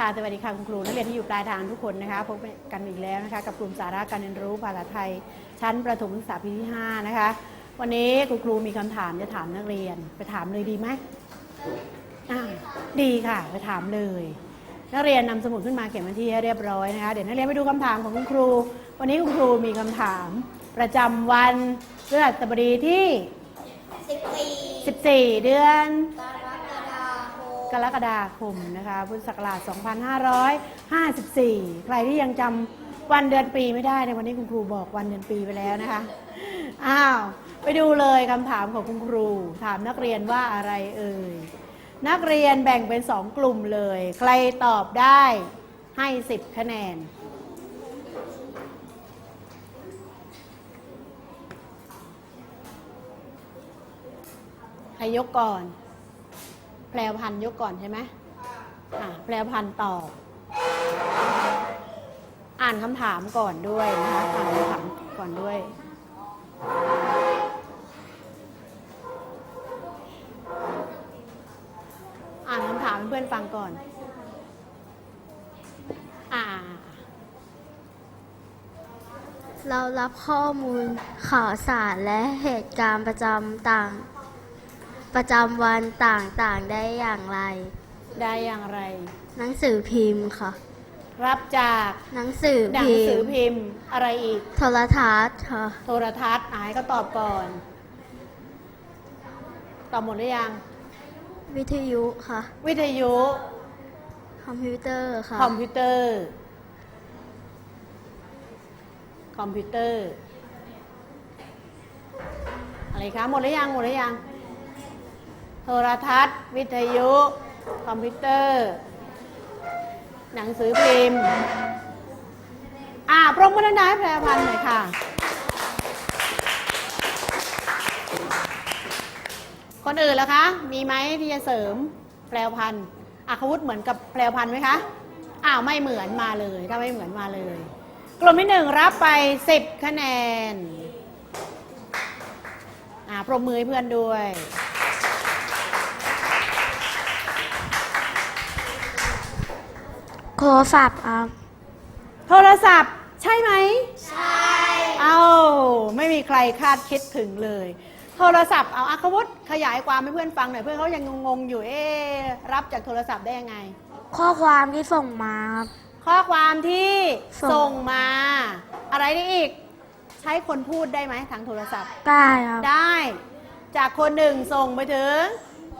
ค่ะ สวัสดีค่ะคุณครูนักเรียนที่อยู่ปลายทางทุกคนนะคะพบกันอีกแล้วนะคะ กับกลุ่มสาระการเรียนรู้ภาษาไทย ชั้นประถมศึกษาปีที่ 5 นะคะ วันนี้คุณครูมีคำถามจะถามนักเรียน ไปถามเลยดีไหมดีค่ะ ไปถามเลย นักเรียนนำสมุดขึ้นมาเขียนบันทีให้เรียบร้อยนะคะ เดี๋ยวนักเรียนไปดูคำถามของคุณครู วันนี้คุณครูมีคำถาม ประจำวันพฤหัสบดีที่สิบปี14 เดือนก กรกฎาคมนะคะพุทธศักราช 2554 ใครที่ยังจำวันเดือนปีไม่ได้ในวันนี้คุณครูบอกวันเดือนปีไปแล้วนะคะอ้าวไปดูเลยคำถามของคุณครู ถามนักเรียนว่าอะไรเอ่ยนักเรียนแบ่งเป็นสองกลุ่มเลย ใครตอบได้ให้ 10 คะแนน ใครยกก่อน แพรวพันธุ์ยกก่อนใช่ไหมอะแพรวพันธุ์ตอบอ่านคำถามก่อนด้วยนะคะอ่านคำถามก่อนด้วยอ่านคำถามเพื่อนฟังก่อน อ่า เรารับข้อมูลข่าวสารและเหตุการณ์ประจำต่าง ประจำวันต่างๆได้อย่างไร ได้อย่างไร หนังสือพิมพ์ค่ะ รับจากหนังสือหนังพิสือมพ์พิมพ์อะไรอีก โทรทัศน์ค่ะ โทรทัศน์อะให้ก็ตอบก่อน ตอบหมดหรือยัง วิทยุค่ะ วิทยุ คอมพิวเตอร์ค่ะ คอมพิวเตอร์ คอมพิวเตอร์ อะไรคะ หมดหรือยัง หมดหรือยัง โทรทัศน์ วิทยุ คอมพิวเตอร์ หนังสือพิมพ์ อ่า ปรบมือดังๆให้แพรพันธ์หน่อยค่ะ คนอื่นล่ะคะ มีไหมที่จะเสริมแพรพันธ์อัควุฒเหมือนกับแพรพันธ์ไหมคะ อ้าว ไม่เหมือนมาเลย ถ้าไม่เหมือนมาเลย กลุ่มที่หนึ่งรับไป 10 คะแนน อ่า ปรบมือให้เพื่อนด้วย โทรศัพท์ครับ โทรศัพท์ใช่ไหม ใช่ เอาไม่มีใครคาดคิดถึงเลย โทรศัพท์เอาอัควุฒิขยายความให้เพื่อนฟังหน่อยเพื่อนเขายังงงๆอยู่เอ๊ะรับจากโทรศัพท์ได้ยังไง ข้อความที่ส่งมาครับ ข้อความที่ส่ง ส่งมา อะไรได้อีก ใช้คนพูดได้ไหมทางโทรศัพท์ ได้ครับ ได้จากคนหนึ่งส่งไปถึง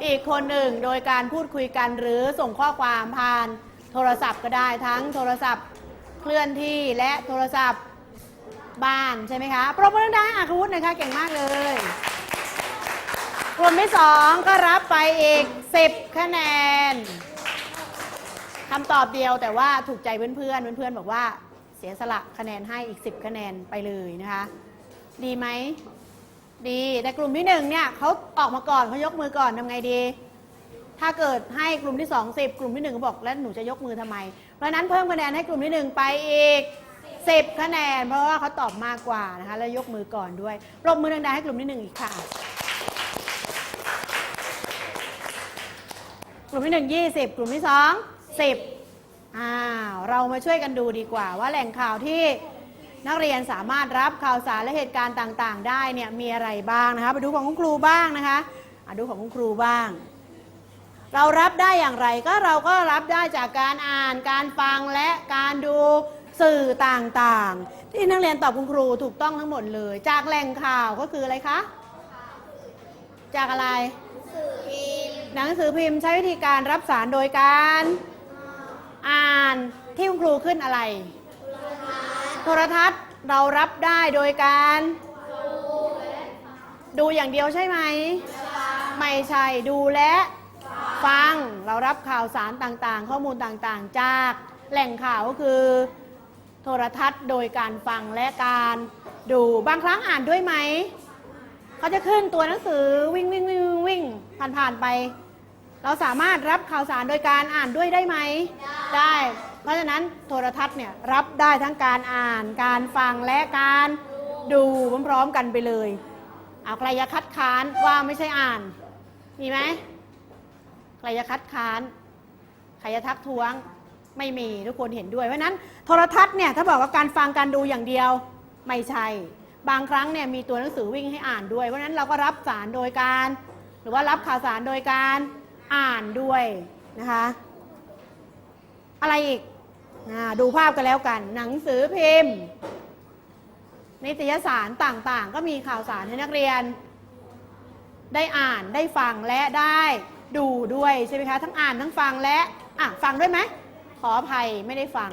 อีกคนหนึ่งโดยการพูดคุยกันหรือส่งข้อความผ่าน โทรศัพท์ก็ได้ทั้งโทรศัพท์เคลื่อนที่และโทรศัพท์บ้านใช่ไหมคะปรบมือดังอาวุฒิหนะคะเก่งมากเลยกลุ่มที่สองก็รับไปอีก 10 คะแนนคำตอบเดียวแต่ว่าถูกใจเพื่อนๆเพื่อนบอกว่าเสียสละคะแนนให้อีก 10 คะแนนไปเลยนะคะ ดีไหมดีแต่กลุ่มที่หนึ่งเนี่ยเขาออกมาก่อนเขายกมือก่อนทำไงดี ถ้าเกิดให้กลุ่มที่สองสิบกลุ่มที่หนึ่งก็บอกแล้วหนูจะยกมือทำไม เพราะนั้นเพิ่มคะแนนให้กลุ่มที่หนึ่งไปอีกสิบคะแนน เพราะว่าเขาตอบมากกว่านะคะ แล้วยกมือก่อนด้วยปรบมือดังๆให้กลุ่มที่หนึ่งอีกค่ะ กลุ่มที่หนึ่งยี่สิบกลุ่มที่สองสิบอ้าวเรามาช่วยกันดูดีกว่า ว่าแหล่งข่าวที่นักเรียนสามารถรับข่าวสารและเหตุการณ์ต่างๆ ได้เนี่ยมีอะไรบ้างนะคะไปดูของคุณครูบ้างนะคะดูของคุณครูบ้าง เรารับได้อย่างไรก็เราก็รับได้จากการอ่าน การฟังและการดูสื่อต่างๆ ที่นักเรียนตอบคุณครูถูกต้องทั้งหมดเลย จากแหล่งข่าวก็คืออะไรคะ จากอะไร หนังสือพิมพ์ใช้วิธีการรับสารโดยการอ่านที่คุณครูขึ้นอะไร โทรทัศน์เรารับได้โดยการ ดูอย่างเดียวใช่ไหม ไม่ใช่ดูและ ฟังเรารับข่าวสารต่างๆ ข้อมูลต่างๆ จากแหล่งข่าวก็คือ โทรทัศน์โดยการฟังและการดูบางครั้งอ่านด้วยไหมเขาจะขึ้นตัวหนังสือวิ่งวิ่งวิ่งวิ่งวิ่งผ่านผ่านๆไป เราสามารถรับข่าวสารโดยการอ่านด้วยได้ไหมได้ เพราะฉะนั้นโทรทัศน์เนี่ยรับได้ทั้งการอ่าน การฟังและการดูพร้อมๆกันไปเลยเอาใครจะคัดค้านว่าไม่ใช่อ่านมีไหม ใครจะคัดค้าน ใครจะทักท้วงไม่มีทุกคนเห็นด้วย เพราะนั้นโทรทัศน์เนี่ยถ้าบอกว่าการฟังการดูอย่างเดียวไม่ใช่ บางครั้งเนี่ยมีตัวหนังสือวิ่งให้อ่านด้วย เพราะนั้นเราก็รับสารโดยการ หรือว่ารับข่าวสารโดยการอ่านด้วยนะคะ อะไรอีกอดูภาพกันแล้วกัน หนังสือพิมพ์ นิตยสารต่างๆ ก็มีข่าวสารให้นักเรียน ได้อ่านได้ฟังและได้ ดูด้วยใช่ไหมคะ ทั้งอ่านทั้งฟังและอะฟังด้วยไหมขออภัยไม่ได้ฟัง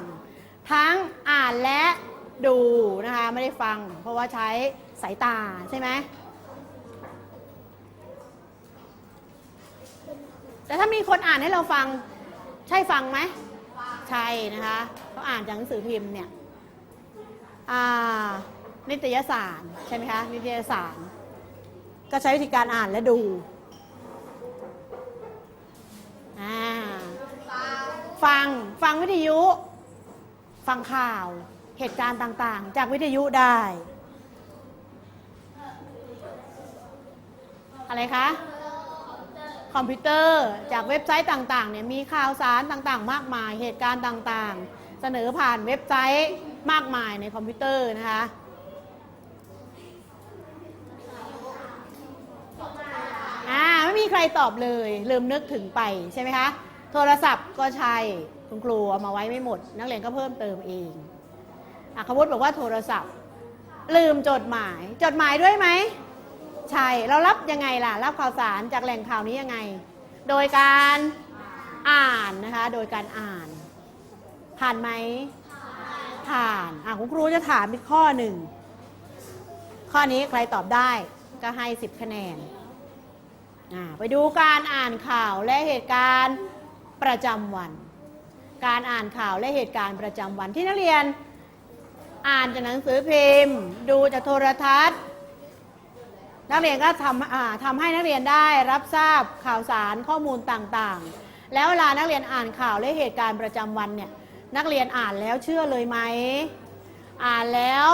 ทั้งอ่านและดูนะคะไม่ได้ฟัง เพราะว่าใช้สายตาใช่ไหมแต่ถ้ามีคนอ่านให้เราฟังใช่ฟังไหมใช่นะคะเขาอ่านจากหนังสือพิมพ์เนี่ยนิตยสารใช่ไหมคะนิตยสาร ก็ใช้วิธีการอ่านและดู ฟังฟังวิทยุ ฟังข่าวเหตุการณ์ต่างๆ จากวิทยุได้ อะไรคะ คอมพิวเตอร์จากเว็บไซต์ต่างๆเนี่ยมีข่าวสารต่างๆ มากมายเหตุการณ์ต่างๆ เสนอผ่านเว็บไซต์มากมายในคอมพิวเตอร์นะคะอ่าไม่มีใครตอบเลยลืมนึกถึงไปใช่ไหมคะ โทรศัพท์ก็ใช่คุณครูเอามาไว้ไม่หมด นักเรียนก็เพิ่มเติมเองอัควุฒิบอกว่าโทรศัพท์ ลืมจดหมาย จดหมายด้วยไหมใช่เรารับยังไงล่ะ รับข่าวสารจากแหล่งข่าวนี้ยังไง โดยการอ่านนะคะ โดยการอ่าน ผ่านไหมผ่านอะคุณครูจะถามอีกข้อหนึ่งข้อนี้ใครตอบได้ก็ให้ 10 คะแนน ไปดูการอ่านข่าวและเหตุการณ์ ประจำวัน การอ่านข่าวและเหตุการณ์ประจำวันที่นักเรียน อ่านจากหนังสือพิมพ์ ดูจากโทรทัศน์ นักเรียนก็ทำทำให้นักเรียนได้รับทราบข่าวสารข้อมูลต่างๆ แล้วเวลานักเรียนอ่านข่าวและเหตุการณ์ประจำวันเนี่ยนักเรียนอ่านแล้วเชื่อเลยไหม อ่านแล้ว